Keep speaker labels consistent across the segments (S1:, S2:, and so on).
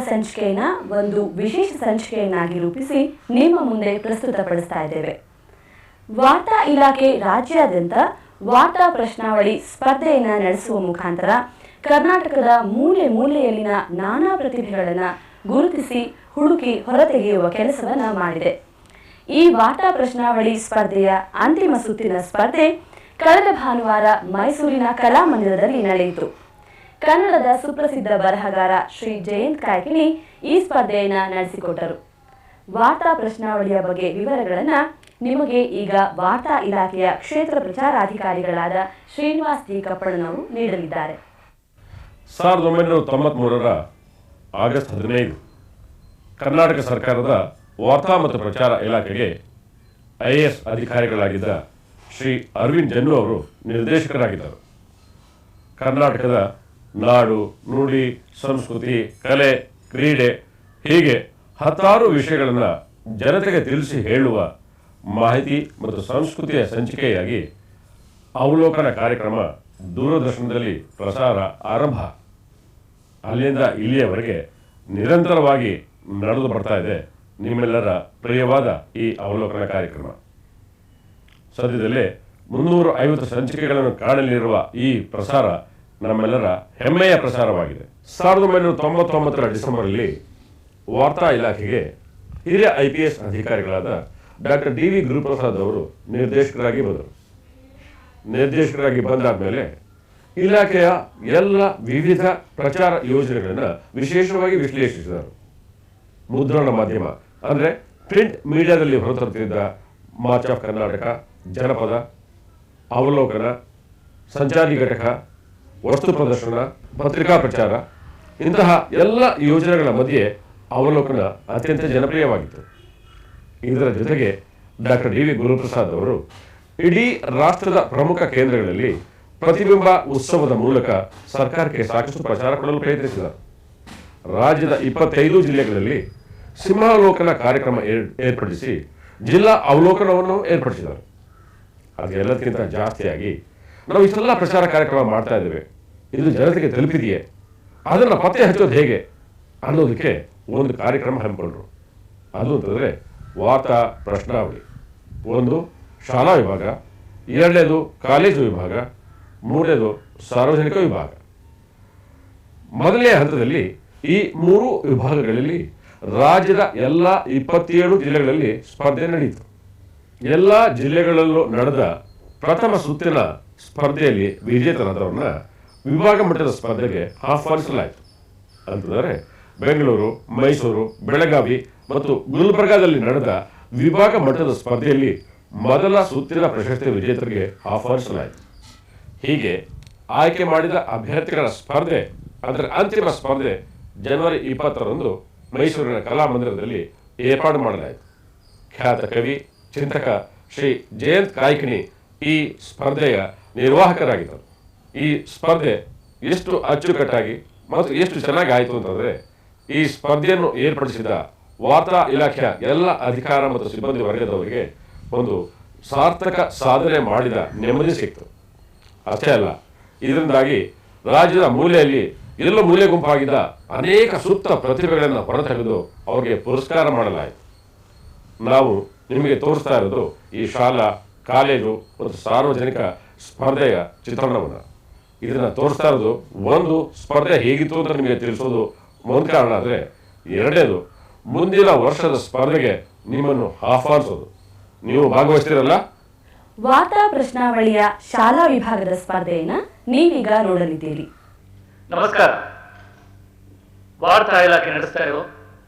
S1: ಸಂಚಿಕೆಯನ್ನ ಒಂದು ವಿಶೇಷ ಸಂಚಿಕೆಯನ್ನಾಗಿ ರೂಪಿಸಿ ನಿಮ್ಮ ಮುಂದೆ ಪ್ರಸ್ತುತಪಡಿಸ್ತಾ ಇದ್ದೇವೆ. ವಾರ್ತಾ ಇಲಾಖೆ ರಾಜ್ಯಾದ್ಯಂತ ವಾರ್ತಾ ಪ್ರಶ್ನಾವಳಿ ಸ್ಪರ್ಧೆಯನ್ನ ನಡೆಸುವ ಮುಖಾಂತರ ಕರ್ನಾಟಕದ ಮೂಲೆ ಮೂಲೆಯಲ್ಲಿನ ನಾನಾ ಪ್ರತಿಭೆಗಳನ್ನು ಗುರುತಿಸಿ ಹುಡುಕಿ ಹೊರತೆಗೆಯುವ ಕೆಲಸವನ್ನ ಮಾಡಿದೆ. ಈ ವಾರ್ತಾ ಪ್ರಶ್ನಾವಳಿ ಸ್ಪರ್ಧೆಯ ಅಂತಿಮ ಸುತ್ತಿನ ಸ್ಪರ್ಧೆ ಕಳೆದ ಭಾನುವಾರ ಮೈಸೂರಿನ ಕಲಾಮಂದಿರದಲ್ಲಿ ನಡೆಯಿತು. ಕನ್ನಡದ ಸುಪ್ರಸಿದ್ಧ ಬರಹಗಾರ ಶ್ರೀ ಜಯಂತ್ ಕಾಯ್ಕಿಣಿ ಈ ಸ್ಪರ್ಧೆಯನ್ನ ನಡೆಸಿಕೊಟ್ಟರು. ವಾರ್ತಾ ಪ್ರಶ್ನಾವಳಿಯ ಬಗ್ಗೆ ವಿವರಗಳನ್ನ ನಿಮಗೆ ಈಗ ವಾರ್ತಾ ಇಲಾಖೆಯ ಕ್ಷೇತ್ರ ಪ್ರಚಾರಾಧಿಕಾರಿಗಳಾದ ಶ್ರೀನಿವಾಸ್ ಜಿ ಕಪ್ಪಣ್ಣನವರು ನೀಡಲಿದ್ದಾರೆ.
S2: ಸಾವಿರದ ಒಂಬೈನೂರ ತೊಂಬತ್ಮೂರರ ಆಗಸ್ಟ್ ಹದಿನೈದು ಕರ್ನಾಟಕ ಸರ್ಕಾರದ ವಾರ್ತಾ ಮತ್ತು ಪ್ರಚಾರ ಇಲಾಖೆಗೆ ಐ ಎ ಎಸ್ ಅಧಿಕಾರಿಗಳಾಗಿದ್ದ ಶ್ರೀ ಅರವಿಂದ್ ಜನ್ನು ಅವರು ನಿರ್ದೇಶಕರಾಗಿದ್ದರು. ಕರ್ನಾಟಕದ ನಾಡು, ನುಡಿ, ಸಂಸ್ಕೃತಿ, ಕಲೆ, ಕ್ರೀಡೆ ಹೀಗೆ ಹತ್ತಾರು ವಿಷಯಗಳನ್ನು ಜನತೆಗೆ ತಿಳಿಸಿ ಹೇಳುವ ಮಾಹಿತಿ ಮತ್ತು ಸಂಸ್ಕೃತಿಯ ಸಂಚಿಕೆಯಾಗಿ ಅವಲೋಕನ ಕಾರ್ಯಕ್ರಮ ದೂರದರ್ಶನದಲ್ಲಿ ಪ್ರಸಾರ ಆರಂಭ. ಅಲ್ಲಿಂದ ಇಲ್ಲಿಯವರೆಗೆ ನಿರಂತರವಾಗಿ ನಡೆದು ಬರ್ತಾ ಇದೆ ನಿಮ್ಮೆಲ್ಲರ ಪ್ರಿಯವಾದ ಈ ಅವಲೋಕನ ಕಾರ್ಯಕ್ರಮ. ಸದ್ಯದಲ್ಲೇ ಮುನ್ನೂರ ಐವತ್ತು ಸಂಚಿಕೆಗಳನ್ನು ಕಾಣಲಿರುವ ಈ ಪ್ರಸಾರ ನಮ್ಮೆಲ್ಲರ ಹೆಮ್ಮೆಯ ಪ್ರಸಾರವಾಗಿದೆ. ಸಾವಿರದ ಒಂಬೈನೂರ ತೊಂಬತ್ತೊಂಬತ್ತರ ಡಿಸೆಂಬರಲ್ಲಿ ವಾರ್ತಾ ಇಲಾಖೆಗೆ ಹಿರಿಯ ಐ ಪಿ ಎಸ್ ಅಧಿಕಾರಿಗಳಾದ ಡಾಕ್ಟರ್ ಡಿ ವಿ ಗುರುಪ್ರಸಾದ್ ಅವರು ನಿರ್ದೇಶಕರಾಗಿ ಬಂದರು. ನಿರ್ದೇಶಕರಾಗಿ ಬಂದಾದ್ಮೇಲೆ ಇಲಾಖೆಯ ಎಲ್ಲ ವಿವಿಧ ಪ್ರಚಾರ ಯೋಜನೆಗಳನ್ನು ವಿಶೇಷವಾಗಿ ವಿಶ್ಲೇಷಿಸಿದರು. ಮುದ್ರಣ ಮಾಧ್ಯಮ, ಅಂದರೆ ಪ್ರಿಂಟ್ ಮೀಡಿಯಾದಲ್ಲಿ ಹೊರತರುತ್ತಿದ್ದ ಮಾರ್ಚ್ ಆಫ್ ಕರ್ನಾಟಕ, ಜನಪದ, ಅವಲೋಕನ, ಸಂಚಾರಿ ಘಟಕ ವಸ್ತು ಪ್ರದರ್ಶನ, ಪತ್ರಿಕಾ ಪ್ರಚಾರ, ಇಂತಹ ಎಲ್ಲ ಯೋಜನೆಗಳ ಮಧ್ಯೆ ಅವಲೋಕನ ಅತ್ಯಂತ ಜನಪ್ರಿಯವಾಗಿತ್ತು. ಇದರ ಜೊತೆಗೆ ಡಾಕ್ಟರ್ ಡಿ ವಿ ಗುರುಪ್ರಸಾದ್ ಅವರು ಇಡೀ ರಾಷ್ಟ್ರದ ಪ್ರಮುಖ ಕೇಂದ್ರಗಳಲ್ಲಿ ಪ್ರತಿಬಿಂಬ ಉತ್ಸವದ ಮೂಲಕ ಸರ್ಕಾರಕ್ಕೆ ಸಾಕಷ್ಟು ಪ್ರಚಾರ ಕೊಡಲು ಪ್ರಯತ್ನಿಸಿದರು. ರಾಜ್ಯದ ಇಪ್ಪತ್ತೈದು ಜಿಲ್ಲೆಗಳಲ್ಲಿ ಸಿಂಹಾವಲೋಕನ ಕಾರ್ಯಕ್ರಮ ಏರ್- ಏರ್ಪಡಿಸಿ ಜಿಲ್ಲಾ ಅವಲೋಕನವನ್ನು ಏರ್ಪಡಿಸಿದರು. ಅದೆಲ್ಲದಕ್ಕಿಂತ ಜಾಸ್ತಿಯಾಗಿ ನಾವು ಇಷ್ಟೆಲ್ಲ ಪ್ರಚಾರ ಕಾರ್ಯಕ್ರಮ ಮಾಡ್ತಾ ಇದ್ದೇವೆ. ಇದು ಜನತೆಗೆ ತಲುಪಿದೆಯೇ? ಅದನ್ನು ಪತ್ತೆ ಹಚ್ಚೋದು ಹೇಗೆ? ಅನ್ನೋದಕ್ಕೆ ಒಂದು ಕಾರ್ಯಕ್ರಮ ಹಮ್ಮಿಕೊಂಡ್ರು. ಅದು ಅಂತಂದರೆ ವಾರ್ತಾ ಪ್ರಶ್ನಾವಳಿ. ಒಂದು, ಶಾಲಾ ವಿಭಾಗ. ಎರಡನೇದು, ಕಾಲೇಜು ವಿಭಾಗ. ಮೂರನೇದು, ಸಾರ್ವಜನಿಕ ವಿಭಾಗ. ಮೊದಲನೇ ಹಂತದಲ್ಲಿ ಈ ಮೂರು ವಿಭಾಗಗಳಲ್ಲಿ ರಾಜ್ಯದ ಎಲ್ಲ ಇಪ್ಪತ್ತೇಳು ಜಿಲ್ಲೆಗಳಲ್ಲಿ ಸ್ಪರ್ಧೆ ನಡೆಯಿತು ಎಲ್ಲ ಜಿಲ್ಲೆಗಳಲ್ಲೂ ನಡೆದ ಪ್ರಥಮ ಸುತ್ತಿನ ಸ್ಪರ್ಧೆಯಲ್ಲಿ ವಿಜೇತರಾದವ್ರನ್ನ ವಿಭಾಗ ಮಟ್ಟದ ಸ್ಪರ್ಧೆಗೆ ಆಹ್ವಾನಿಸಲಾಯಿತು. ಅಂತಂದರೆ ಬೆಂಗಳೂರು, ಮೈಸೂರು, ಬೆಳಗಾವಿ ಮತ್ತು ಗುಲ್ಬರ್ಗಾದಲ್ಲಿ ನಡೆದ ವಿಭಾಗ ಮಟ್ಟದ ಸ್ಪರ್ಧೆಯಲ್ಲಿ ಮೊದಲ ಸುತ್ತಿನ ಪ್ರಶಸ್ತಿ ವಿಜೇತರಿಗೆ ಆಹ್ವಾನಿಸಲಾಯಿತು. ಹೀಗೆ ಆಯ್ಕೆ ಮಾಡಿದ ಅಭ್ಯರ್ಥಿಗಳ ಸ್ಪರ್ಧೆ, ಅದರ ಅಂತಿಮ ಸ್ಪರ್ಧೆ ಜನವರಿ ಇಪ್ಪತ್ತರಂದು ಮೈಸೂರಿನ ಕಲಾಮಂದಿರದಲ್ಲಿ ಏರ್ಪಾಡು ಮಾಡಲಾಯಿತು. ಖ್ಯಾತ ಕವಿ, ಚಿಂತಕ ಶ್ರೀ ಜಯಂತ್ ಕಾಯ್ಕಿಣಿ ಈ ಸ್ಪರ್ಧೆಯ ನಿರ್ವಾಹಕರಾಗಿದ್ದರು. ಈ ಸ್ಪರ್ಧೆ ಎಷ್ಟು ಅಚ್ಚುಕಟ್ಟಾಗಿ ಮತ್ತು ಎಷ್ಟು ಚೆನ್ನಾಗಿ ಆಯಿತು ಅಂತಂದರೆ, ಈ ಸ್ಪರ್ಧೆಯನ್ನು ಏರ್ಪಡಿಸಿದ ವಾರ್ತಾ ಇಲಾಖೆಯ ಎಲ್ಲ ಅಧಿಕಾರ ಮತ್ತು ಸಿಬ್ಬಂದಿ ವರ್ಗದವರಿಗೆ ಒಂದು ಸಾರ್ಥಕ ಸಾಧನೆ ಮಾಡಿದ ನೆಮ್ಮದಿ ಸಿಕ್ತು. ಅಷ್ಟೇ ಅಲ್ಲ, ಇದರಿಂದಾಗಿ ರಾಜ್ಯದ ಮೂಲೆಯಲ್ಲಿ ಎಲ್ಲ ಮೂಲೆ ಗುಂಪಾಗಿದ್ದ ಅನೇಕ ಸೂಕ್ತ ಪ್ರತಿಭೆಗಳನ್ನು ಹೊರತೆಗೆದು ಅವರಿಗೆ ಪುರಸ್ಕಾರ ಮಾಡಲಾಯಿತು. ನಾವು ನಿಮಗೆ ತೋರಿಸ್ತಾ ಇರೋದು ಈ ಶಾಲಾ ಕಾಲೇಜು ಮತ್ತು ಸಾರ್ವಜನಿಕ ಸ್ಪರ್ಧೆಯ ಚಿತ್ರಣವನ್ನು. ಇದನ್ನು ತೋರಿಸ್ತಾ ಇರೋದು ಒಂದು ಸ್ಪರ್ಧೆ ಹೇಗಿತ್ತು ಅಂತ ನಿಮಗೆ ತಿಳಿಸೋದು ಒಂದು ಕಾರಣ ಆದರೆ ಎರಡನೇದು ಮುಂದಿನ ವರ್ಷದ ಸ್ಪರ್ಧೆಗೆ ನಿಮ್ಮನ್ನು ಆಹ್ವಾನಿಸೋದು. ನೀವು ಭಾಗವಹಿಸ್ತೀರಲ್ಲ?
S1: ವಾರ್ತಾ ಪ್ರಶ್ನಾವಳಿಯ ಶಾಲಾ ವಿಭಾಗದ ಸ್ಪರ್ಧೆಯನ್ನ ನೀವೀಗ ನೋಡಲಿದ್ದೀರಿ.
S3: ನಮಸ್ಕಾರ. ವಾರ್ತಾ ಇಲಾಖೆ ನಡೆಸ್ತಾ ಇರೋ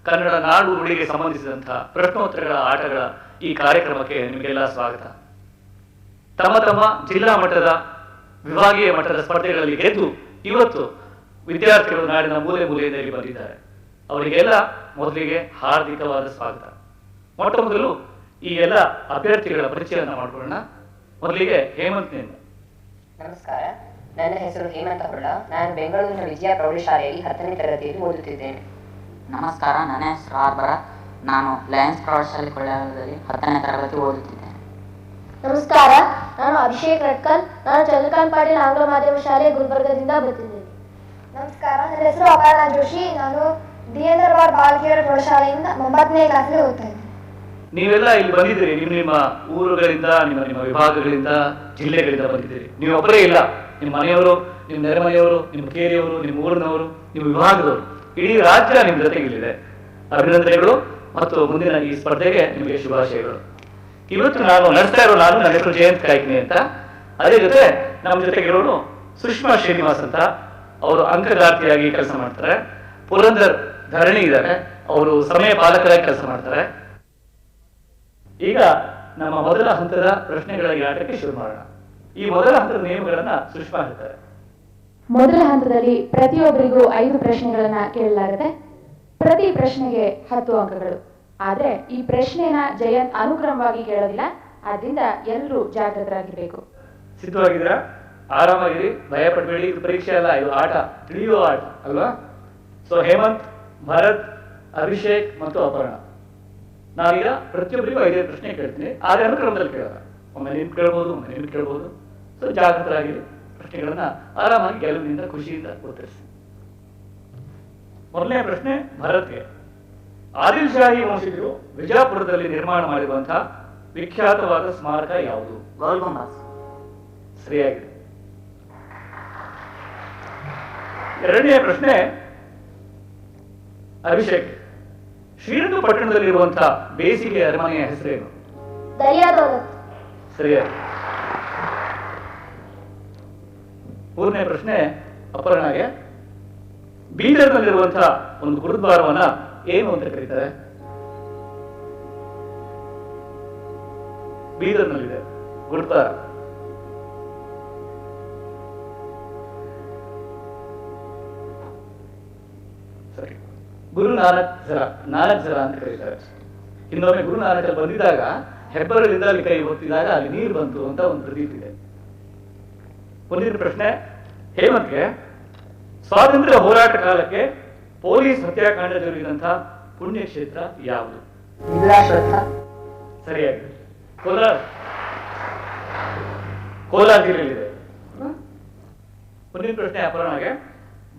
S3: ಕನ್ನಡ ನಾಡು ನುಡಿಗೆ ಸಂಬಂಧಿಸಿದಂತಹ ಪ್ರಶ್ನೋತ್ತರಗಳ ಆಟಗಳ ಈ ಕಾರ್ಯಕ್ರಮಕ್ಕೆ ನಿಮಗೆಲ್ಲ ಸ್ವಾಗತ. ತಮ್ಮ ತಮ್ಮ ಜಿಲ್ಲಾ ಮಟ್ಟದ ವಿಭಾಗೀಯ ಮಟ್ಟದ ಸ್ಪರ್ಧೆಗಳಲ್ಲಿ ಗೆದ್ದು ಇವತ್ತು ವಿದ್ಯಾರ್ಥಿಗಳು ನಾಡಿನ ಮೂಲೆ ಮೂಲೆಯಲ್ಲಿ ಇಲ್ಲಿ ಬಂದಿದ್ದಾರೆ. ಅವರಿಗೆಲ್ಲ ಮೊದಲಿಗೆ ಹಾರ್ದಿಕವಾದ ಸ್ವಾಗತ. ಮೊಟ್ಟ ಮೊದಲು ಈ ಎಲ್ಲ ಅಭ್ಯರ್ಥಿಗಳ ಪರಿಚಯವನ್ನು ಮಾಡಿಕೊಳ್ಳೋಣ. ಮೊದಲಿಗೆ ಹೇಮಂತ್ನಿಂದ
S4: ನಮಸ್ಕಾರ. ನನ್ನ ಹೆಸರು ಹೇಮಂತ ಹೊಳ್ಳ ನಾನು ಬೆಂಗಳೂರಿನ ವಿಜಯ ಪ್ರೌಢಶಾಲೆಯಲ್ಲಿ ಹತ್ತನೇ ತರಗತಿಯಲ್ಲಿ ಓದುತ್ತಿದ್ದೇನೆ.
S5: ನಮಸ್ಕಾರ. ನನ್ನ ಹೆಸರು ಆರ್ಬರ ಭರತ್ ನಾನು ಲಯನ್ಸ್ ಪ್ರೌಢಶಾಲೆ ಕೊಳ್ಳೇಗಾಲದಲ್ಲಿ ಹತ್ತನೇ ತರಗತಿ ಓದುತ್ತಿದ್ದೇನೆ.
S6: ನಮಸ್ಕಾರ. ನಾನು ಅಭಿಷೇಕ್ ರಟ್ಕಲ್ ನಾನು ಚಂದ್ರಕಾಂತ್ ಪಾಟೀಲ್ ಆಂಗ್ಲ ಮಾಧ್ಯಮ ಶಾಲೆ ಗುಲ್ಬರ್ಗದಿಂದ ಬರ್ತಿದ್ದೇನೆ.
S7: ನಮಸ್ಕಾರ, ನನ್ನ ಹೆಸರು ಅಪರ್ಣಾ ಜೋಶಿ. ನಾನು
S6: ದಿಯೇಂದ್ರವಾಡ್ ಬಾಲಕಿಯರ ಪ್ರೌಢಶಾಲೆಯಿಂದ ಒಂಬತ್ತನೇ ಕ್ಲಾಸ್ಗೆ ಓದ್ತಾ
S3: ನೀವೆಲ್ಲ ಇಲ್ಲಿ ಬಂದಿದ್ದೀರಿ. ನಿಮ್ಮ ನಿಮ್ಮ ಊರುಗಳಿಂದ, ನಿಮ್ಮ ನಿಮ್ಮ ವಿಭಾಗಗಳಿಂದ, ಜಿಲ್ಲೆಗಳಿಂದ ಬಂದಿದ್ದೀರಿ. ನೀವು ಒಬ್ಬರೇ ಇಲ್ಲ. ನಿಮ್ಮ ಮನೆಯವರು, ನಿಮ್ಮ ನೆರೆಮನೆಯವರು, ನಿಮ್ಮ ಕೇರಿಯವರು, ನಿಮ್ಮ ಊರಿನವರು, ನಿಮ್ಮ ವಿಭಾಗದವರು. ಇಡೀ ರಾಜ್ಯ ನಿಮ್ಮ ಜೊತೆಗಿಲ್ಲಿದೆ. ಅಭಿನಂದನೆಗಳು ಮತ್ತು ಮುಂದಿನ ಈ ಸ್ಪರ್ಧೆಗೆ ನಿಮಗೆ ಶುಭಾಶಯಗಳು. ಇವತ್ತು ನಾನು ನಡೆಸ್ತಾ ಇರೋ ನಾನು ನನ್ನ ಹೆಸರು ಜಯಂತ್ ಕಾಯ್ಕಿನಿ ಅಂತ. ಅದೇ ಜೊತೆ ನಮ್ಮ ಜೊತೆಗಿರೋರು ಸುಷ್ಮಾ ಶ್ರೀನಿವಾಸ್ ಅಂತ. ಅವರು ಅಂಕಗಾರ್ತಿಯಾಗಿ ಕೆಲಸ ಮಾಡ್ತಾರೆ. ಪುರಂದರ್ ಧರಣಿ ಇದ್ದಾರೆ. ಅವರು ಸಮಯ ಪಾಲಕರಾಗಿ ಕೆಲಸ ಮಾಡ್ತಾರೆ. ಈಗ ನಮ್ಮ ಮೊದಲ ಹಂತದ ಪ್ರಶ್ನೆಗಳ ಆಟಕ್ಕೆ ಶುರು ಮಾಡೋಣ. ಈ ಮೊದಲ ಹಂತದ ನಿಯಮಗಳನ್ನ ಸುಷ್ಮಾ ಹೇಳ್ತಾರೆ.
S7: ಮೊದಲ ಹಂತದಲ್ಲಿ ಪ್ರತಿಯೊಬ್ಬರಿಗೂ ಐದು ಪ್ರಶ್ನೆಗಳನ್ನ ಕೇಳಲಾಗುತ್ತೆ. ಪ್ರತಿ ಪ್ರಶ್ನೆಗೆ ಹತ್ತು ಅಂಕಗಳು. ಆದ್ರೆ ಈ ಪ್ರಶ್ನೆನ ಜಯಂತ್ ಅನುಕ್ರಮವಾಗಿ ಕೇಳೋದಿಲ್ಲ. ಆದ್ರಿಂದ ಎಲ್ಲರೂ ಜಾಗೃತರಾಗಿರ್ಬೇಕು.
S3: ಸಿದ್ಧವಾಗಿದ್ರ ಆರಾಮಾಗಿರಿ. ಭಯ ಪಡಬೇಡಿ ಇದು ಪರೀಕ್ಷೆ ಅಲ್ಲ, ಇದು ಆಟ. ತಿಳಿಯುವ ಆಟ, ಅಲ್ವಾ? ಸೊ ಹೇಮಂತ್, ಭರತ್, ಅಭಿಷೇಕ್ ಮತ್ತು ಅಪರ್ಣ. ನಾವೀಗ ಪ್ರತಿಯೊಬ್ಬರಿಗೂ ಐದೇ ಪ್ರಶ್ನೆ ಕೇಳ್ತೀನಿ. ಆದ್ರೆ ಅನುಕ್ರಮದಲ್ಲಿ ಕೇಳಲ್ಲ. ಒಮ್ಮೆ ನಿಮ್ ಕೇಳ್ಬೋದು, ಒಮ್ಮೆ ನಿಮ್ಗೆ ಕೇಳ್ಬೋದು. ಸೊ ಜಾಗೃತರಾಗಿರಿ. ಪ್ರಶ್ನೆಗಳನ್ನ ಆರಾಮಾಗಿ ಗೆಲುವಿನಿಂದ ಖುಷಿಯಿಂದ ಉತ್ತರಿಸಿ. ಮೊದಲನೇ ಪ್ರಶ್ನೆ, ಭರತ್ಗೆ. ಆದಿಲ್ ಶಾಹಿ ವಂಶಜರು ವಿಜಾಪುರದಲ್ಲಿ ನಿರ್ಮಾಣ ಮಾಡಿರುವಂತಹ ವಿಖ್ಯಾತವಾದ ಸ್ಮಾರಕ ಯಾವುದು? ಸರಿಯಾಗಿದೆ. ಎರಡನೇ ಪ್ರಶ್ನೆ ಅಭಿಷೇಕ್ ಶ್ರೀರಂಗಪಟ್ಟಣದಲ್ಲಿರುವಂತಹ ಬೇಸಿಗೆ ಅರಮನೆಯ ಹೆಸರೇನು? ಸರಿಯಾಗಿ. ಮೂರನೇ ಪ್ರಶ್ನೆ ಅಪರ್ಣಾಗೆ ಬೀದರ್ನಲ್ಲಿರುವಂತಹ ಒಂದು ಗುರುದ್ವಾರವನ್ನ ಏನು ಅಂತ ಕರೀತಾರೆ? ಬೀದರ್ನಲ್ಲಿದೆ ಗುರುದ್ವಾರ ಸರಿ. ಗುರು ನಾನಕ್ ಜರ ನಾನಕ್ ಜರ ಅಂತ ಕರೀತಾರೆ. ಇನ್ನೊಮ್ಮೆ ಗುರು ನಾನಕ ಬಂದಿದ್ದಾಗ ಹೆಬ್ಬರದಿಂದ ಅಲ್ಲಿ ಕೈ ಹೊತ್ತಿದಾಗ ಅಲ್ಲಿ ನೀರು ಬಂತು ಅಂತ ಒಂದು ಪ್ರತೀತಿ ಇದೆ. ಮುಂದಿನ ಪ್ರಶ್ನೆ, ಹೇಮಂತ್ಗೆ, ಸ್ವಾತಂತ್ರ್ಯ ಹೋರಾಟ ಕಾಲಕ್ಕೆ ಪೊಲೀಸ್ ಹತ್ಯಾಕಾಂಡ ಜರುಗಿದಂತಹ ಪುಣ್ಯಕ್ಷೇತ್ರ ಯಾವುದು? ಸರಿಯಾಗಿ. ಕೋಲಾರ. ಕೋಲಾರ ಜಿಲ್ಲೆಯಲ್ಲಿದೆ. ಮುಂದಿನ ಪ್ರಶ್ನೆ ಅಪರ್ಣಗೆ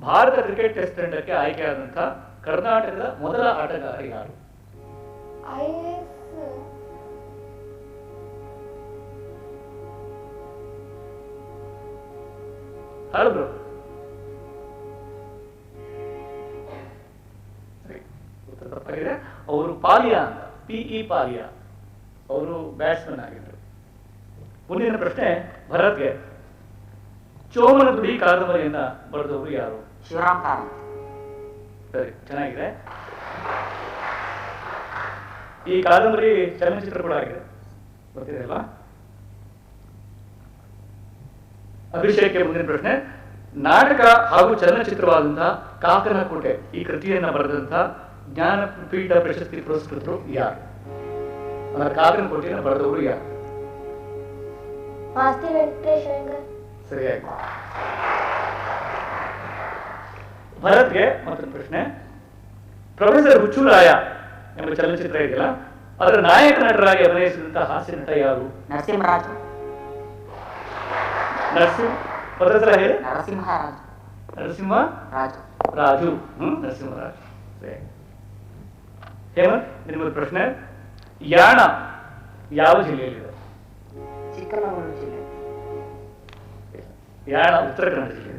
S3: ಭಾರತ ಕ್ರಿಕೆಟ್ ಟೆಸ್ಟ್ ತಂಡಕ್ಕೆ ಆಯ್ಕೆಯಾದಂತಹ ಕರ್ನಾಟಕದ ಮೊದಲ ಆಟಗಾರ ಯಾರು?
S6: ಐ
S3: ಪಾಲಿಯ ಅಂತ ಪಿಇ ಪಾಲಿಯಾ. ಅವರು ಬ್ಯಾಟ್ಸ್ಮನ್ ಆಗಿದ್ರು. ಮುಂದಿನ ಪ್ರಶ್ನೆ ಭರತ್ಗೆ. ಚೋಮನ ದುಡಿ ಕಾದಂಬರಿಯನ್ನ ಬರೆದವರು ಯಾರು?
S5: ಶಿವರಾಮ್ ಕಾರಂತ್
S3: ಸರಿ ಚೆನ್ನಾಗಿದೆ. ಈ ಕಾದಂಬರಿ ಚಲನಚಿತ್ರ ಕೂಡ ಆಗಿದೆ. ಗೊತ್ತಿದೆ ಅಲ್ಲ ಅಭಿಷೇಕ್ಗೆ ಮುಂದಿನ ಪ್ರಶ್ನೆ. ನಾಟಕ ಹಾಗೂ ಚಲನಚಿತ್ರವಾದಂತಹ ಕಾಕನ ಕೋಟೆ ಈ ಕೃತಿಯನ್ನ ಬರೆದಂತಹ ಜ್ಞಾನಪೀಠ ಪ್ರಶಸ್ತಿ ಪುರಸ್ಕೃತರು ಯಾರು? ಅಂದ್ರೆ ಕೋಟೆಯನ್ನು ಬರೆದವರು ಯಾರು? ಸರಿಯಾಗಿ ಭರತ್ಗೆ ಮತ್ತೊಂದು ಪ್ರಶ್ನೆ. ಪ್ರೊಫೆಸರ್ ಹುಚ್ಚುರಾಯ ಎಂಬ ಚಲನಚಿತ್ರ ಇದೆಯಲ್ಲ? ಅದರ ನಾಯಕ ನಟರಾಗಿ ಅಭಿನಯಿಸಿದಂತಹ ಹಾಸ್ಯ ನಟ ಯಾರು?
S5: ನರಸಿಂಹರಾಜ.
S3: ನರಸಿಂಹ ಪದರ ಹೇಳಿ?
S5: ನರಸಿಂಹರಾಜ.
S3: ನರಸಿಂಹ?
S5: ರಾಜು.
S3: ರಾಜು. ಹ್ಮ್ ನರಸಿಂಹರಾಜು. ಸರಿ. ಹೇಮಂತ್ ನಿಮ್ಮದು ಪ್ರಶ್ನೆ. ಯಾಣ ಯಾವ ಜಿಲ್ಲೆಯಲ್ಲಿದೆ?
S5: ಚಿಕ್ಕಮಗಳೂರು ಜಿಲ್ಲೆ.
S3: ಯಾಣ ಉತ್ತರ ಕನ್ನಡ ಜಿಲ್ಲೆ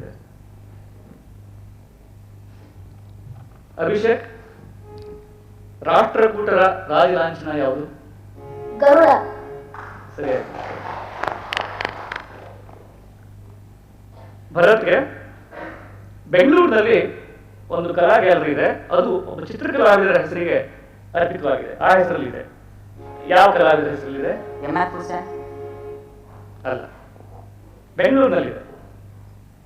S3: ಅಭಿಷೇಕ್ ರಾಷ್ಟ್ರಕೂಟರ ರಾಜಲಾಂಛನ ಯಾವುದು?
S6: ಗರುಡ.
S3: ಸರಿ ಭರತ್ಗೆ ಬೆಂಗಳೂರಿನಲ್ಲಿ ಒಂದು ಕಲಾ ಗ್ಯಾಲರಿ ಇದೆ. ಅದು ಒಬ್ಬ ಚಿತ್ರಕಲಾವಿದರ ಹೆಸರಿಗೆ ಅರ್ಪಿತವಾಗಿದೆ. ಆ ಹೆಸರಲ್ಲಿದೆ. ಯಾವ ಕಲಾವಿದರ ಹೆಸರಲ್ಲಿದೆ? ಅಲ್ಲ. ಬೆಂಗಳೂರಿನಲ್ಲಿದೆ.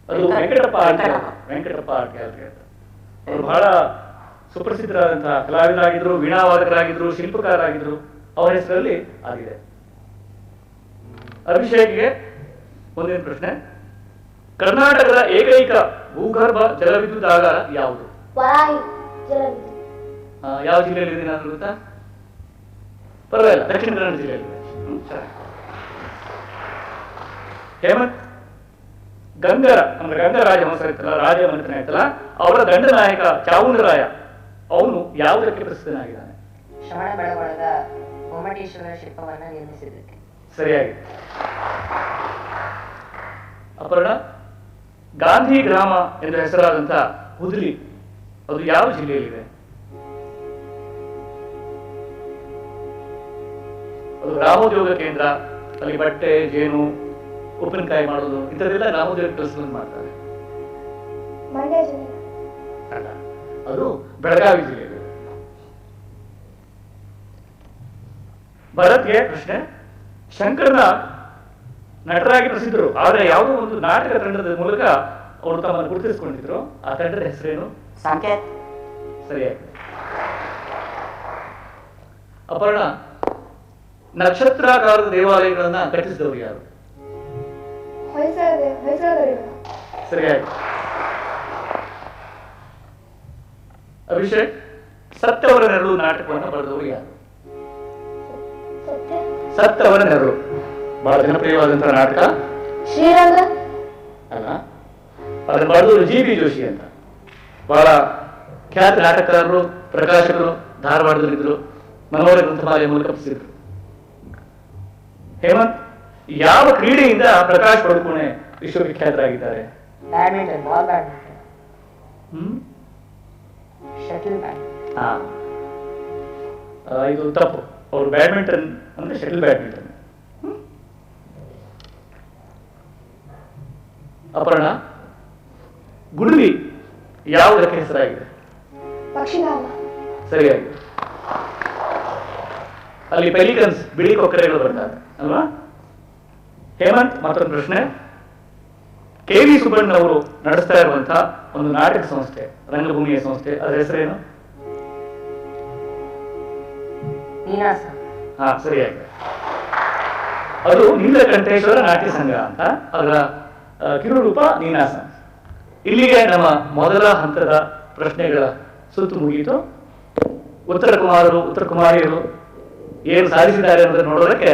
S3: ಅದು Venkatappa art
S5: Venkatappa.
S3: Art gallery ಅಂತ. ಅವರು ಬಹಳ ಸುಪ್ರಸಿದ್ಧರಾದಂತಹ ಕಲಾವಿದರಾಗಿದ್ರು ವೀಣಾವಾದಕರಾಗಿದ್ರು ಶಿಲ್ಪಕಾರರಾಗಿದ್ರು. ಅವರ ಹೆಸರಲ್ಲಿ ಆಗಿದೆ. ಅಭಿಷೇಕ್ಗೆ ಮುಂದಿನ ಪ್ರಶ್ನೆ. ಕರ್ನಾಟಕದ ಏಕೈಕ ಭೂಗರ್ಭ ಜಲವಿದ್ಯುತ್ ಆಗ ಯಾವುದು? ಯಾವ ಜಿಲ್ಲೆಯಲ್ಲಿ ಇದೆ ನಾನು ಗೊತ್ತಾ? ಪರವಾಗಿಲ್ಲ ದಕ್ಷಿಣ ಕನ್ನಡ ಜಿಲ್ಲೆಯಲ್ಲಿ. ಹೇಮಂತ್ ಗಂಗರ ಅಂದ್ರೆ ಗಂಗರಾಜ ಹಂಸ ಇತ್ತಲ್ಲ ರಾಜ ಮಂತ್ರಿ ಇತ್ತಲ್ಲ ಅವರ ದಂಡನಾಯಕ ಚಾವುಂಡರಾಯ ಅವನು ಯಾವುದಕ್ಕೆ ಪ್ರಸಿದ್ಧನಾಗಿದ್ದಾನೆ?
S4: ಶ್ರವಣ ಬೆಳಗೊಳದ ಗೊಮ್ಮಟೇಶ್ವರ ಶಿಲ್ಪವನ್ನ ನಿರ್ಮಿಸಿದ್ದಕ್ಕೆ.
S3: ಸರಿಯಾಗಿದೆ ಅಪರ್ಣ ಗಾಂಧಿ ಗ್ರಾಮ ಎಂದು ಹೆಸರಾದಂತಹ ಹುದ್ರಿ ಅದು ಯಾವ ಜಿಲ್ಲೆಯಲ್ಲಿದೆ? ಅದು ಗ್ರಾಮೋದ್ಯೋಗ ಕೇಂದ್ರ ಅಲ್ಲಿ ಬಟ್ಟೆ ಜೇನು ಉಪ್ಪಿನಕಾಯಿ ಮಾಡೋದು ಇಂಥದ್ದೆಲ್ಲ ಗ್ರಾಮೋದ್ಯೋಗ ಟ್ರಸ್ಟ್ ಮಾಡ್ತಾರೆ. ಅಲ್ಲ ಅದು ಬೆಳಗಾವಿ ಜಿಲ್ಲೆ ಭರತ್ಗೆ ಪ್ರಶ್ನೆ ಶಂಕರನ ನಟರಾಗಿ ಪ್ರಸಿದ್ಧರು ಆದರೆ ಯಾವುದೋ ಒಂದು ನಾಟಕ ತಂಡದ ಮೂಲಕ ಅವರು ತಮ್ಮನ್ನು ಗುರುತಿಸಿಕೊಂಡಿದ್ರು. ಆ ತಂಡದ ಹೆಸರೇನು?
S5: ಸಂಕೇತ್.
S3: ಸರಿಯಾಗಿದೆ. ಅಪರ್ಣ ನಕ್ಷತ್ರಾಕಾರದ ದೇವಾಲಯಗಳನ್ನ ಕಟ್ಟಿಸಿದವರು ಯಾರು? ಸರಿಯಾಗಿ ಅಭಿಷೇಕ್ ಸತ್ತವರ ನೆರಳು ನಾಟಕವನ್ನು ಬರೆದವರು ಯಾರು? ಸತ್ತವರ ನೆರಳು. ಬಹಳ ಜನಪ್ರಿಯವಾದಂತಹ ನಾಟಕ.
S6: ಶ್ರೀರಂಗ.
S3: ಅಲ್ಲ ಅದನ್ನು ಬರೆದವರು ಜಿ ಬಿ ಜೋಶಿ ಅಂತ. ಬಹಳ ಖ್ಯಾತ ನಾಟಕಕಾರರು ಪ್ರಕಾಶಕರು ಧಾರವಾಡದಲ್ಲಿದ್ದರು. ಮನೋಹರ ಗ್ರಂಥಮಾಲೆಯ ಮೂಲಕ ಪ್ರಸಿದ್ಧರು. ಹೇಮಂತ್ ಯಾವ ಕ್ರೀಡೆಯಿಂದ Prakash Padukone ವಿಶ್ವವಿಖ್ಯಾತರಾಗಿದ್ದಾರೆ?
S4: Badminton ball badminton.
S3: ಹ್ಮ್?
S4: ಶಟಲ್
S3: ಹಾ. ಇದು ತಪ್ಪು. ಅವರು ಬ್ಯಾಡ್ಮಿಂಟನ್ ಅಂದ್ರೆ ಶಟಲ್ ಬ್ಯಾಡ್ಮಿಂಟನ್? ಅಪರ್ಣ ಗುಡುವಿ ಯಾವುದಕ್ಕೆ ಹೆಸರಾಗಿದೆ? ಸರಿಯಾಗಿದೆ. ಅಲ್ಲಿ ಪೆಲಿಕನ್ಸ್ ಬಿಳಿ ಕೊಕ್ಕರೆಗಳು ಬರ್ತಾರೆ ಅಲ್ವಾ? ಹೇಮಂತ್ ಮತ್ತೊಂದು ಪ್ರಶ್ನೆ. ಕೆ ವಿ ಸುಬ್ಬಣ್ಣ ಅವರು ನಡೆಸ್ತಾ ಇರುವಂತಹ ಒಂದು ನಾಟಕ ಸಂಸ್ಥೆ ರಂಗಭೂಮಿಯ ಸಂಸ್ಥೆ ಅದರ ಹೆಸರೇನು? ಹಾ ಸರಿಯಾಗಿದೆ. ಅದು ನೀಲಕಂಠೇಶ್ವರ ನಾಟ್ಯ ಸಂಘ ಅಂತ ಅದರ ಕಿರುರೂಪ ನೀನಾಸ. ಇಲ್ಲಿಗೆ ನಮ್ಮ ಮೊದಲ ಹಂತದ ಪ್ರಶ್ನೆಗಳ ಸುತ್ತು ಮುಗಿಯಿತು. ಉತ್ತರ ಕುಮಾರರು ಉತ್ತರ ಕುಮಾರಿಯರು ಏನು ಸಾಧಿಸಿದ್ದಾರೆ ಅನ್ನೋದನ್ನ ನೋಡೋದಕ್ಕೆ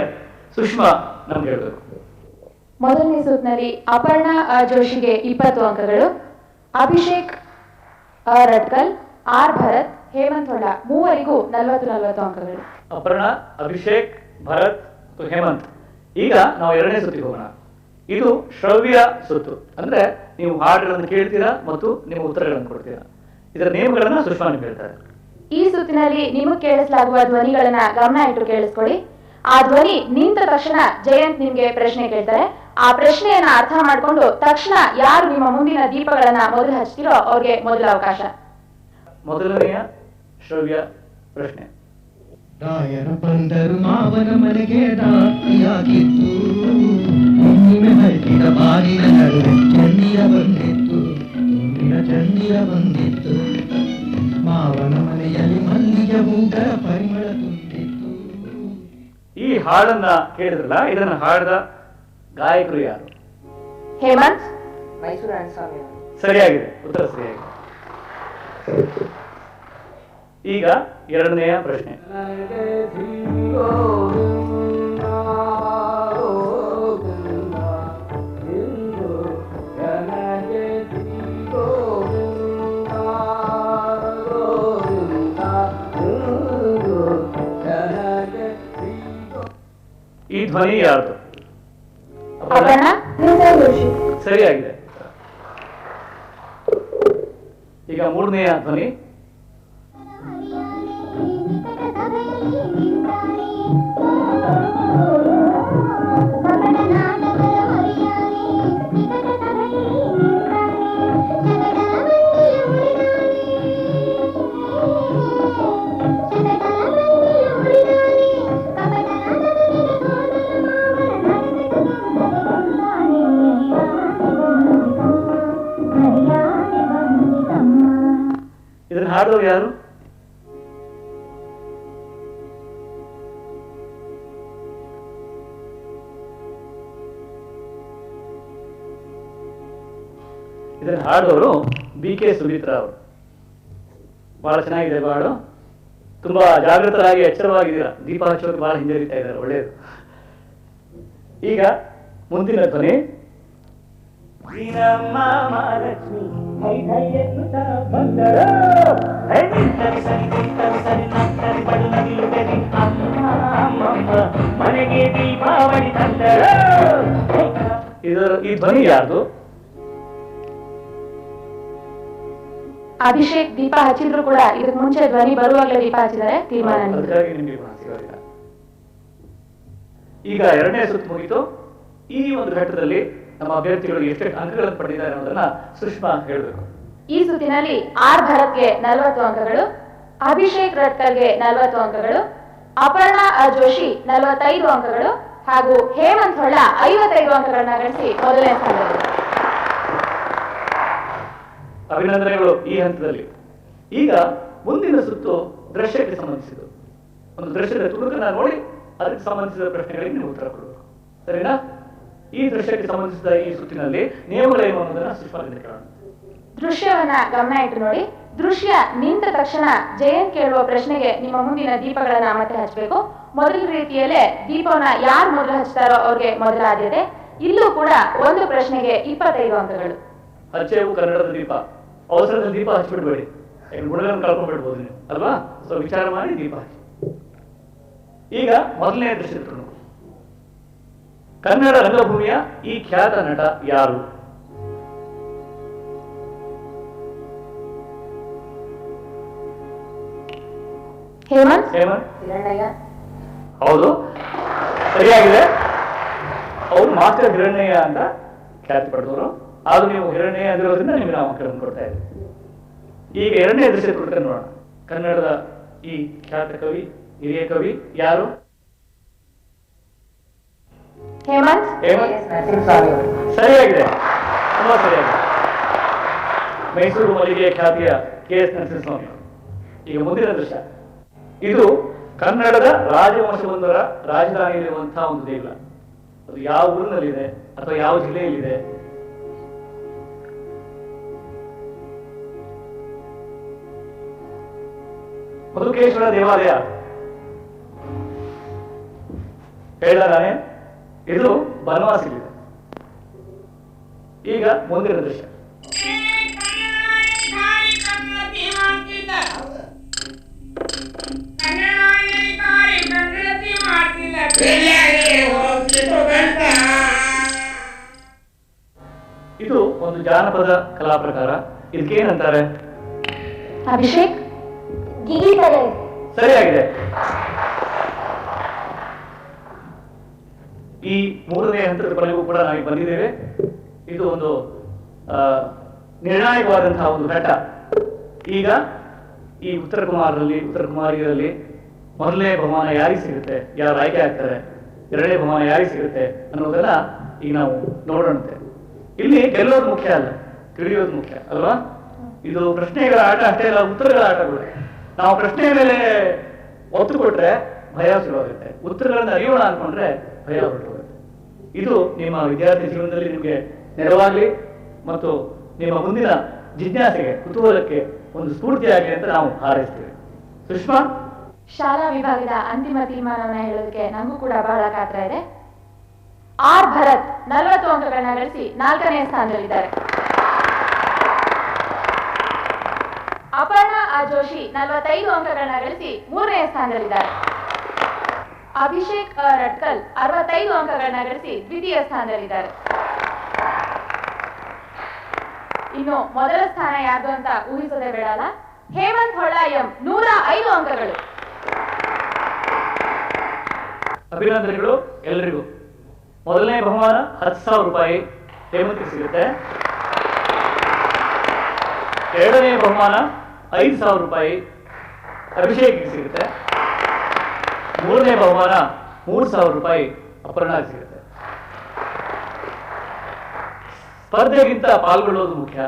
S3: ಸುಷ್ಮಾ ನಮ್ಗೆ ಹೇಳಬೇಕು.
S7: ಮೊದಲನೇ ಸುತ್ತಿನಲ್ಲಿ ಅಪರ್ಣಾ. ಜೋಶಿಗೆ ಇಪ್ಪತ್ತು ಅಂಕಗಳು ಅಭಿಷೇಕ್. ರಟ್ಕಲ್ ಆರ್ ಭರತ್ ಹೇಮಂತ್ ಹೊಳ್ಳ ಮೂವರಿಗೂ ನಲವತ್ತು ನಲವತ್ತು ಅಂಕಗಳು.
S3: ಅಪರ್ಣ ಅಭಿಷೇಕ್ ಭರತ್ ಮತ್ತು ಹೇಮಂತ್. ಈಗ ನಾವು ಎರಡನೇ ಸುತ್ತಿಗೆ ಹೋಗೋಣ. ಇದು ಶ್ರವ್ಯ ಸುತ್ತು. ಅಂದ್ರೆ ನೀವು ಹಾಡುಗಳನ್ನು ಕೇಳ್ತೀರಾ ಮತ್ತು ನಿಮ್ಮ ಉತ್ತರಗಳನ್ನು ಕೊಡ್ತೀರಾ. ಇದರ ನೇಮಗಳನ್ನ ಸುಷ್ಮಾ ನಿಮ್ಗೆ ಹೇಳ್ತಾರೆ.
S7: ಈ ಸುತ್ತಿನಲ್ಲಿ ನಿಮಗೆ ಕೇಳಿಸಲಾಗುವ ಧ್ವನಿಗಳನ್ನ ಗಮನ ಇಟ್ಟು ಕೇಳಿಸ್ಕೊಳ್ಳಿ. ಆ ಧ್ವನಿ ನಿಂತ ತಕ್ಷಣ ಜಯಂತ್ ನಿಮ್ಗೆ ಪ್ರಶ್ನೆ ಕೇಳ್ತಾರೆ. ಆ ಪ್ರಶ್ನೆಯನ್ನ ಅರ್ಥ ಮಾಡ್ಕೊಂಡು ತಕ್ಷಣ ಯಾರು ನಿಮ್ಮ ಮುಂದಿನ ದೀಪಗಳನ್ನ ಮೊದಲು ಹಚ್ತಿರೋ ಅವ್ರಿಗೆ ಮೊದಲ ಅವಕಾಶ.
S3: ಮೊದಲನೆಯ ಶ್ರವ್ಯ ಪ್ರಶ್ನೆ.
S8: ರಾಯರ ಬಂದರು ಮಾವನ ಮನೆಗೆ ರಾತ್ರಿಯಾಗಿತ್ತು ಹುಣ್ಣಿಮೆ ಹರಿದ ಬಾಗಿಲ ನಡುವೆ ಚಂದಿಯ ಬಂದಿತ್ತು. ಚಂದಿರ ಬಂದಿತ್ತು. ಪರಿಮಳ ತುಂಬಿತ್ತು
S3: ಈ ಹಾಡನ್ನ ಕೇಳಿದ್ರಲ್ಲ ಇದನ್ನ ಹಾಡಿದ ಗಾಯಕರು ಯಾರು?
S7: ಹೇಮಂತ್.
S4: ಮೈಸೂರು ರಂಗಸ್ವಾಮಿ
S3: ಸರಿಯಾಗಿದೆ ಉತ್ತರ ಸರಿಯಾಗಿದೆ. ಈಗ ಎರಡನೆಯ ಪ್ರಶ್ನೆ. ಈ ಧ್ವನಿ ಯಾರ್ದು? ಸರಿಯಾಗಿದೆ. ಈಗ ಮೂರನೆಯ ಧ್ವನಿ. ಹಾಡೋರು ಯಾರು? ಇದನ್ನ ಹಾಡೋರು ಬಿ ಕೆ ಸುಮಿತ್ರಾ ಅವರು. ಬಹಳ ಚೆನ್ನಾಗಿದೆ ಹಾಡು. ತುಂಬಾ ಜಾಗೃತರಾಗಿ, ಎಚ್ಚರವಾಗಿದ್ದೀರಾ? ದೀಪ ಹಚ್ಚೋಕೆ ಬಹಳ ಹಿಂಜರಿತಾ ಇದ್ದಾರೆ ಒಳ್ಳೆಯದು ಈಗ ಮುಂದಿನ ಧ್ವನಿ. ಮಹಾಲಕ್ಷ್ಮಿ. ಮನೆಗೆ ದೀಪಾವಳಿ ತಂದಳು ಇದರ ಈ ಧ್ವನಿ ಯಾರ್ದು?
S7: ಅಭಿಷೇಕ್ ದೀಪ ಹಚ್ಚಿದ್ರು ಕೂಡ ಇದಕ್ ಮುಂಚೆ ಧ್ವನಿ ಬರುವಾಗಲೇ ದೀಪ ಹಚ್ಚಿದ್ದಾರೆ. ತೀರ್ಮಾನ
S3: ಈಗ ಎರಡನೇ ಸುತ್ತು ಮುಗಿತು. ಈ ಒಂದು ಘಟ್ಟದಲ್ಲಿ ನಮ್ಮ ಅಭ್ಯರ್ಥಿಗಳು ಎಷ್ಟೆಷ್ಟು ಅಂಕಗಳನ್ನು ಪಡೆದಿದ್ದಾರೆ ಅನ್ನೋದನ್ನ ಸುಷ್ಮಾ ಹೇಳಬೇಕು.
S7: ಈ ಸುತ್ತಿನಲ್ಲಿ ಆರ್ ಭರತ್ಗೆ ನಲವತ್ತು ಅಂಕಗಳು ಅಭಿಷೇಕ್ ರಟ್ಕರ್ಗೆ ನಲವತ್ತು ಅಂಕಗಳು ಅಪರ್ಣಾ. ಜೋಶಿ ನಲವತ್ತೈದು ಅಂಕಗಳು ಹಾಗೂ ಹೇಮಂತ್ ಹೊಳ್ಳ ಐವತ್ತೈದು ಅಂಕಗಳನ್ನ ಗಳಿಸಿ ಮೊದಲನೇ ಸ್ಥಾನದಲ್ಲಿ.
S3: ಅಭಿನಂದನೆಗಳು ಈ ಹಂತದಲ್ಲಿ. ಈಗ ಮುಂದಿನ ಸುತ್ತು ದೃಶ್ಯಕ್ಕೆ ಸಂಬಂಧಿಸಿದ್ದು. ಒಂದು ದೃಶ್ಯದ ತುಣುಕನ್ನ ನೋಡಿ ಅದಕ್ಕೆ ಸಂಬಂಧಿಸಿದ ಪ್ರಶ್ನೆಗಳಿಗೆ ನೀವು ಉತ್ತರ ಕೊಡಬೇಕು. ಸರಿನಾ? ಈ ದೃಶ್ಯಕ್ಕೆ ಸಂಬಂಧಿಸಿದ ಈ ಸುತ್ತಿನಲ್ಲಿ ನಿಯಮಗಳೇನು ಅನ್ನೋದನ್ನ ಸ್ಪಷ್ಟವಾಗಿ ಕೇಳೋಣ
S7: ದೃಶ್ಯವನ್ನ ಗಮನ ಇಟ್ಟು ನೋಡಿ. ದೃಶ್ಯ ನಿಂತ ತಕ್ಷಣ ಜಯನ್ ಕೇಳುವ ಪ್ರಶ್ನೆಗೆ ನಿಮ್ಮ ಮುಂದಿನ ದೀಪಗಳನ್ನ ಮತ್ತೆ ಹಚ್ಚಬೇಕು ಮೊದಲ ರೀತಿಯಲ್ಲೇ ದೀಪವನ್ನ ಯಾರು ಮೊದಲು ಹಚ್ತಾರೋ ಅವ್ರಿಗೆ ಮೊದಲ ಆದ್ಯತೆ. ಇಲ್ಲೂ ಕೂಡ ಒಂದು ಪ್ರಶ್ನೆಗೆ ಇಪ್ಪತ್ತೈದು ಅಂಕಗಳು.
S3: ಹಚ್ಚೇವು ಕನ್ನಡದ ದೀಪ. ಅವಸರದ ದೀಪ ಹಚ್ಬಿಡ್ಬೇಡಿ ಗುಣಗಳನ್ನು ಕಳ್ಕೊಂಡ್ಬಿಡ್ಬೋದು ಅಲ್ವಾ? ಸೊ ವಿಚಾರ ಮಾಡಿ ದೀಪ ಹಚ್ಚಿ. ಈಗ ಮೊದಲನೇ ದೃಶ್ಯ ಕನ್ನಡ ರಂಗಭೂಮಿಯ ಈ ಖ್ಯಾತ ನಟ ಯಾರು?
S7: ಹೇಮಂತ್?
S3: ಹೌದು. ಸರಿಯಾಗಿದೆ. ಅವರು ಮಾತ್ರ ಹಿರಣ್ಯ ಅಂತ ಖ್ಯಾತಿ ಪಡೆದವರು. ಆದ್ರೂ ನೀವು ಹಿರಣ್ಯ ಅಂದಿರೋದ್ರಿಂದ ನಿಮ್ಗೆ ನಾವು ಅಂಕಗಳನ್ನು ಕೊಡ್ತಾ ಇದ್ದೀವಿ. ಈಗ ಎರಡನೇ ದೃಶ್ಯ ಕೊಡ್ತೇನೆ ನೋಡೋಣ. ಕನ್ನಡದ ಈ ಖ್ಯಾತ ಕವಿ ಹಿರಿಯ ಕವಿ ಯಾರು?
S7: ಹೇಮಂತ್?
S3: ಸರಿಯಾಗಿದೆ. ತುಂಬಾ ಸರಿಯಾಗಿದೆ. ಮೈಸೂರು ಮಲ್ಲಿಗೆ ಖ್ಯಾತಿಯ ಕೆ ಎಸ್ ನರಸಿಂಹಸ್ವಾಮಿ. ಈಗ ಮುಂದಿನ ದೃಶ್ಯ. ಇದು ಕನ್ನಡದ ರಾಜವಂಶವೊಂದರ ರಾಜಧಾನಿಯಲ್ಲಿರುವಂತಹ ಒಂದು ದೇಗುಲ. ಅದು ಯಾವ ಊರಿನಲ್ಲಿದೆ? ಅಥವಾ ಯಾವ ಜಿಲ್ಲೆಯಲ್ಲಿದೆ? ಮಧುಕೇಶ್ವರ ದೇವಾಲಯ. ಹೇಳ ನಾನೇ ಇದು ಬನವಾಸಿಲಿದೆ ಈಗ ಮುಂದಿನ ದೃಶ್ಯ. ಇದು ಒಂದು ಜಾನಪದ ಕಲಾ ಪ್ರಕಾರ. ಇದಕ್ಕೇನಂತಾರೆ
S7: ಅಭಿಷೇಕ್
S3: ಸರಿಯಾಗಿದೆ. ಈ ಮೂರನೇ ಹಂತದ ಬಳಿಗೂ ಕೂಡ ನಾವು ಬಂದಿದ್ದೇವೆ. ಇದು ಒಂದು ನಿರ್ಣಾಯಕವಾದಂತಹ ಒಂದು ಘಟ್ಟ. ಈಗ ಈ ಉತ್ತರ ಕುಮಾರರಲ್ಲಿ ಉತ್ತರ ಕುಮಾರಿಯರಲ್ಲಿ ಮೊದಲನೇ ಬಹುಮಾನ ಯಾರಿಗೆ ಸಿಗುತ್ತೆ? ಯಾರು ಆಯ್ಕೆ ಆಗ್ತಾರೆ? ಎರಡನೇ ಬಹುಮಾನ ಯಾರಿಗೆ ಸಿಗುತ್ತೆ ಅನ್ನೋದೆಲ್ಲ ಈಗ ನಾವು ನೋಡೋಣಂತೆ. ಇಲ್ಲಿ ಗೆಲ್ಲೋದು ಮುಖ್ಯ ಅಲ್ಲ, ತಿಳಿಯೋದು ಮುಖ್ಯ, ಅಲ್ವಾ? ಇದು ಪ್ರಶ್ನೆಗಳ ಆಟ ಅಷ್ಟೇ ಅಲ್ಲ, ಉತ್ತರಗಳ ಆಟಗಳು. ನಾವು ಪ್ರಶ್ನೆ ಮೇಲೆ ಒತ್ತು ಕೊಟ್ರೆ ಭಯ ಶುರುವಾಗುತ್ತೆ. ಉತ್ತರಗಳನ್ನು ಅರಿಯೋಣ ಅನ್ಕೊಂಡ್ರೆ ಭಯ ಹೊರಟೋಗುತ್ತೆ ಇದು ನಿಮ್ಮ ವಿದ್ಯಾರ್ಥಿ ಜೀವನದಲ್ಲಿ ನಿಮಗೆ ನೆರವಾಗಲಿ ಮತ್ತು ನಿಮ್ಮ ಮುಂದಿನ ಜಿಜ್ಞಾಸೆಗೆ, ಕುತೂಹಲಕ್ಕೆ ಒಂದು ಸ್ಫೂರ್ತಿಯಾಗಿ ಅಂತ ನಾವು ಹಾರೈಸ್ತೇವೆ. ಸುಷ್ಮಾ?
S7: ಶಾಲಾ ವಿಭಾಗದ ಅಂತಿಮ ತೀರ್ಮಾನವನ್ನ ಹೇಳೋದಕ್ಕೆ ನಮಗೂ ಕೂಡ ಬಹಳ ಕಾತ್ರ ಇದೆ. ಆರ್ ಭರತ್ ನಲವತ್ತು ಅಂಕಗಳನ್ನ ಗಳಿಸಿ ನಾಲ್ಕನೇ ಸ್ಥಾನದಲ್ಲಿದ್ದಾರೆ. ಅಪರ್ಣಾ ಆ ಜೋಶಿ ನಲವತ್ತೈದು ಅಂಕಗಳನ್ನ ಗಳಿಸಿ ಮೂರನೇ ಸ್ಥಾನದಲ್ಲಿದ್ದಾರೆ. ಅಭಿಷೇಕ್ ರಟ್ಕಲ್ ಅರವತ್ತೈದು ಅಂಕಗಳನ್ನ ಗಳಿಸಿ ದ್ವಿತೀಯ ಸ್ಥಾನದಲ್ಲಿದ್ದಾರೆ. ಇನ್ನು ಮೊದಲ ಸ್ಥಾನ ಯಾರ್ದು ಅಂತ ಊಹಿಸದೆ ಬೇಡಲ್ಲ ಹೇಮಂತ್ ಹೊಳಾಯಂ ನೂರ ಐದು ಅಂಕಗಳು.
S3: ಅಭಿನಂದನೆಗಳು ಎಲ್ಲರಿಗೂ ಮೊದಲನೇ ಬಹುಮಾನ ಹತ್ತು ಸಾವಿರ ರೂಪಾಯಿ ಹೇಮಂತ್ ಸಿಗುತ್ತೆ. ಎರಡನೇ ಬಹುಮಾನ ಐದು ಸಾವಿರ ರೂಪಾಯಿ ಅಭಿಷೇಕ್ ಸಿಗುತ್ತೆ. ಮೂರನೇ ಬಹುಮಾನ ಮೂರು ಸಾವಿರ ರೂಪಾಯಿ ಅಪರ್ಣಾಗೆ ಸಿಗುತ್ತೆ. ಸ್ಪರ್ಧೆಗಿಂತ ಪಾಲ್ಗೊಳ್ಳೋದು ಮುಖ್ಯ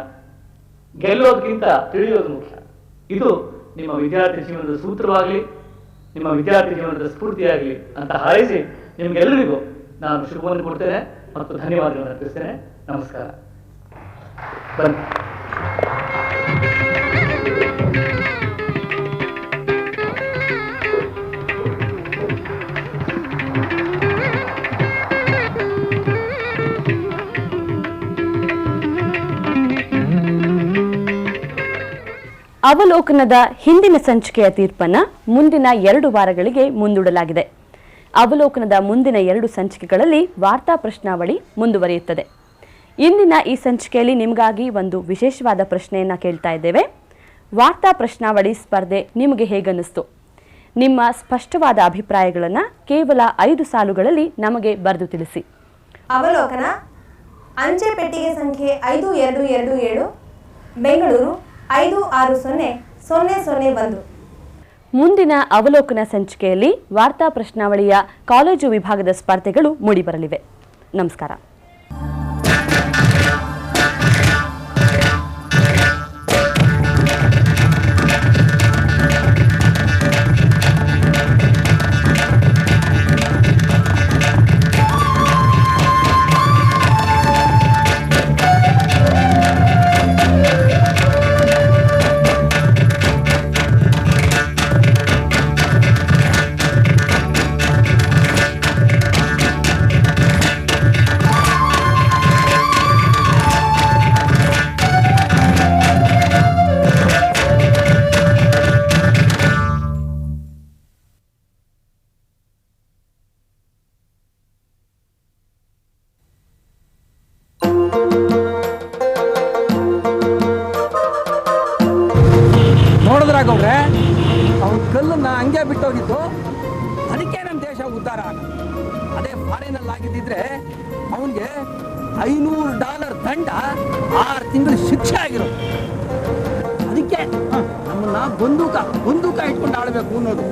S3: ಗೆಲ್ಲೋದಕ್ಕಿಂತ ತಿಳಿಯೋದು ಮುಖ್ಯ. ಇದು ನಿಮ್ಮ ವಿದ್ಯಾರ್ಥಿ ಜೀವನದ ಸೂತ್ರವಾಗಲಿ, ನಿಮ್ಮ ವಿದ್ಯಾರ್ಥಿ ಜೀವನದ ಸ್ಫೂರ್ತಿಯಾಗಲಿ ಅಂತ ಹಾರೈಸಿ ನಿಮಗೆಲ್ಲರಿಗೂ ನಾನು ಶುಭವನ್ನು ಕೊಡ್ತೇನೆ ಮತ್ತು ಧನ್ಯವಾದಗಳನ್ನು ಅರ್ಪಿಸ್ತೇನೆ ನಮಸ್ಕಾರ. ಬನ್ನಿ.
S1: ಅವಲೋಕನದ ಹಿಂದಿನ ಸಂಚಿಕೆಯ ತೀರ್ಪನ್ನು ಮುಂದಿನ ಎರಡು ವಾರಗಳಿಗೆ ಮುಂದೂಡಲಾಗಿದೆ. ಅವಲೋಕನದ ಮುಂದಿನ ಎರಡು ಸಂಚಿಕೆಗಳಲ್ಲಿ ವಾರ್ತಾ ಪ್ರಶ್ನಾವಳಿ ಮುಂದುವರಿಯುತ್ತದೆ. ಇಂದಿನ ಈ ಸಂಚಿಕೆಯಲ್ಲಿ ನಿಮಗಾಗಿ ಒಂದು ವಿಶೇಷವಾದ ಪ್ರಶ್ನೆಯನ್ನ ಕೇಳ್ತಾ ಇದ್ದೇವೆ. ವಾರ್ತಾ ಪ್ರಶ್ನಾವಳಿ ಸ್ಪರ್ಧೆ ನಿಮಗೆ ಹೇಗನ್ನಿಸ್ತು? ನಿಮ್ಮ ಸ್ಪಷ್ಟವಾದ ಅಭಿಪ್ರಾಯಗಳನ್ನು ಕೇವಲ ಐದು ಸಾಲುಗಳಲ್ಲಿ ನಮಗೆ ಬರೆದು ತಿಳಿಸಿ.
S9: ಅವಲೋಕನ ಅಂಚೆ ಪೆಟ್ಟಿಗೆ ಸಂಖ್ಯೆ ಐದು ಎರಡು ಎರಡು ಏಳು, ಬೆಂಗಳೂರು ಐದು ಆರು ಸೊನ್ನೆ ಸೊನ್ನೆ ಸೊನ್ನೆ ಒಂದು.
S1: ಮುಂದಿನ ಅವಲೋಕನ ಸಂಚಿಕೆಯಲ್ಲಿ ವಾರ್ತಾ ಪ್ರಶ್ನಾವಳಿಯ ಕಾಲೇಜು ವಿಭಾಗದ ಸ್ಪರ್ಧೆಗಳು ಮೂಡಿಬರಲಿವೆ. ನಮಸ್ಕಾರ.
S10: ಆರು ತಿಂಗಳು ಶಿಕ್ಷೆ ಆಗಿರೋ. ಅದಕ್ಕೆ ನಮ್ಮನ್ನ ಬಂದೂಕ ಬಂದೂಕ ಇಟ್ಕೊಂಡು ಆಳ್ಬೇಕು ಅನ್ನೋದು.